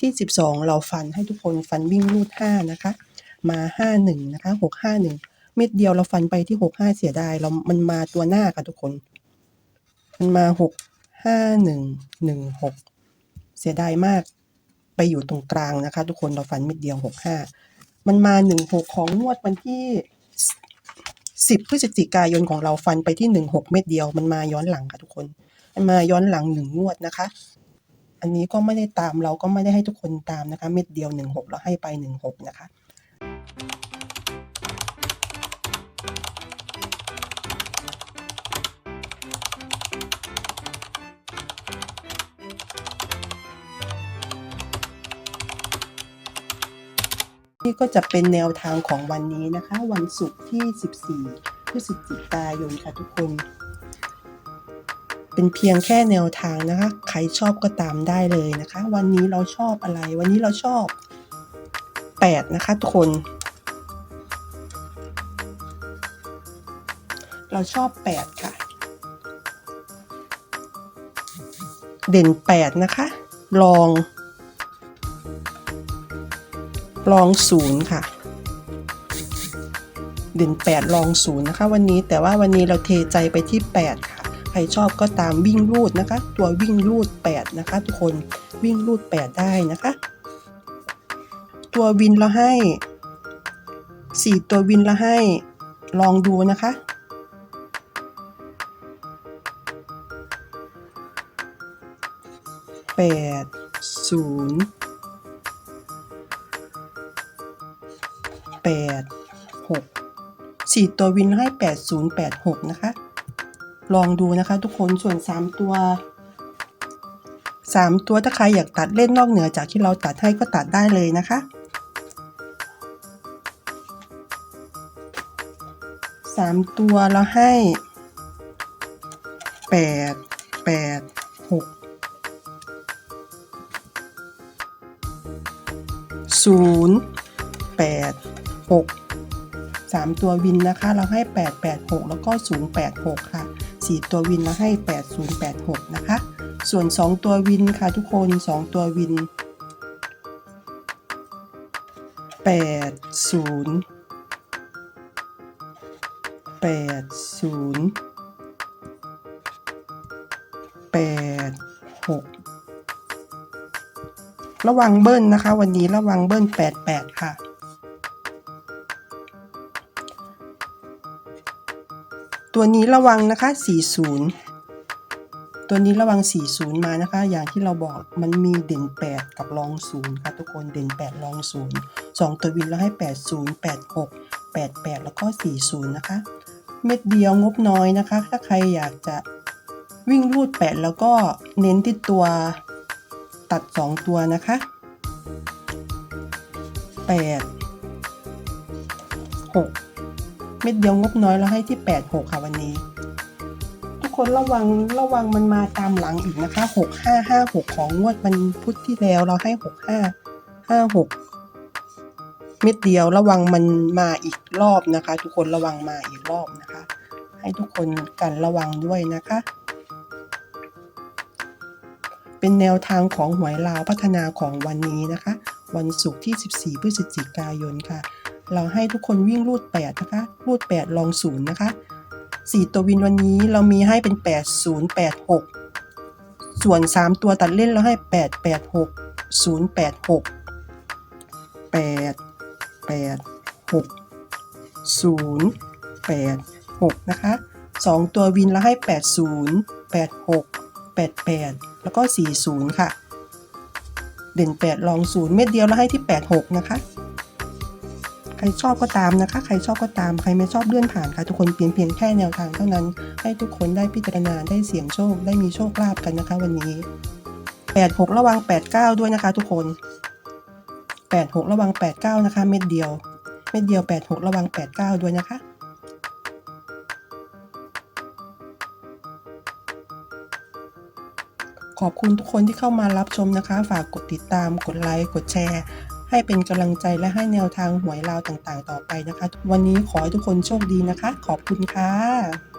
ที่ 12 เราฟันให้ทุกคนฟันวิ่งรูด5นะคะ มา 51 นะคะ 651 เม็ดเดียวเราฟันไปที่ 65 เสียดายเรา มันมาตัวหน้าค่ะทุกคน มันมา 65116 เสียดายมากไปอยู่ตรงกลางนะคะ ทุกคนเราฟันเม็ดเดียว 65 มันมา 16 ของงวดวันที่ 10 พฤศจิกายนของเราฟันไปที่ 16 เม็ดเดียว มันมาย้อนหลังค่ะทุกคน มันมาย้อนหลังหนึ่งงวดนะคะ อันนี้ก็ไม่ได้ตามเราก็ไม่ได้ให้ทุกคนตามนะคะ เม็ดเดียว 16 เราให้ไป 16 นะคะนี่ก็จะเป็นแนวทางของวันนี้นะคะ วันศุกร์ที่ 14 พฤศจิกายนค่ะทุกคน เป็นเพียงแค่แนวทางนะคะ ใครชอบก็ตามได้เลยนะคะ วันนี้เราชอบอะไร วันนี้เราชอบ 8 นะคะทุกคน เราชอบ 8 ค่ะ เด่น 8 นะคะ ลอง ลองศูนย์ค่ะ เด่นแปดลองศูนย์นะคะ วันนี้แต่ว่าวันนี้เราเทใจไปที่แปดค่ะ รชอบก็ตามวิ่งรูดนะคะ ตัววิ่งรูดแปดนะคะ ทุกคนวิ่งรูดแปดได้นะคะ ตัววินเราให้สี่ตัววินเราให้ลองดูนะคะแปดศูนย์แปดหกสี่ตัววินให้แปดศูนย์แปดหกนะคะ ลองดูนะคะ ทุกคนส่วนสามตัวสามตัวถ้าใครอยากตัดเล่นนอกเหนือจากที่เราตัดให้ก็ตัดได้เลยนะคะสามตัวเราให้แปดแปดหกศูนย์แปด6 3 ตัววินนะคะ เราให้ 886 แล้วก็ 086 ค่ะ 4 ตัววินเราให้ 8086 นะคะ ส่วน 2 ตัววินค่ะทุกคน 2 ตัววิน 80 80 86 ระวังเบิ้ลนะคะ วันนี้ระวังเบิ้ล 88 ตัวนี้ระวังนะคะ 40 ตัวนี้ระวัง 40 มานะคะ อย่างที่เราบอกมันมีเด่น 8 กับรอง0ค่ะทุกคนเด่น 8 รอง 0 2 ตัววินเราให้ 80 86 88 แล้วก็ 40 นะคะ เม็ดเดียวงบน้อยนะคะ ถ้าใครอยากจะวิ่งรูด 8 แล้วก็เน้นที่ตัวตัด 2 ตัวนะคะ 8 6 ม็ดเดียวงบน้อยแล้วให้ที่ 8 6 ค่ะวันนี้ ทุกคนระวังระวังมันมาตามหลังอีกนะคะ 6 5 5 6 ของงวดวันพุธที่แล้วเราให้ 6 5 5 6เม็ดเดียวระวังมันมาอีกรอบนะคะ ทุกคนระวังมาอีกรอบนะคะ ให้ทุกคนกันระวังด้วยนะคะ เป็นแนวทางของหวยลาวพัฒนาของวันนี้นะคะ วันศุกร์ที่ 14 พฤศจิกายนค่ะ เราให้ทุกคนวิ่งรูด8นะคะ รูด 8 ลองศูนย์นะคะ 4 ตัววินวันนี้เรามีให้เป็น 8 0 8 6 ส่วน 3 ตัวตัดเล่นเราให้ 8 8 6 0 8 6 8 8 6 0 8 6 นะคะ 2 ตัววินเราให้ 8 0 8 6 8 8 แล้วก็ 40 ค่ะ เด่น 8 ลอง 0 เม็ดเดียวแล้วให้ที่ 8 6 นะคะ รชอบก็ตามนะคะ ใครชอบก็ตาม ใครไม่ชอบเลื่อนผ่านค่ะ ทุกคนเพียงเพียงแค่แนวทางเท่านั้น ให้ทุกคนได้พิจารณาได้เสี่ยงโชค ได้มีโชคลาภกันนะคะ วันนี้ 86 ระวัง 89 ด้วยนะคะ ทุกคน 86 ระวัง 89 นะคะ เม็ดเดียว เม็ดเดียว 86 ระวัง 89 ด้วยนะคะขอบคุณทุกคนที่เข้ามารับชมนะคะ ฝากกดติดตาม กดไลค์ กดแชร์ ให้เป็นกำลังใจและให้แนวทางหวยลาวต่างๆ ต่อไปนะคะ วันนี้ขอให้ทุกคนโชคดีนะคะ ขอบคุณค่ะ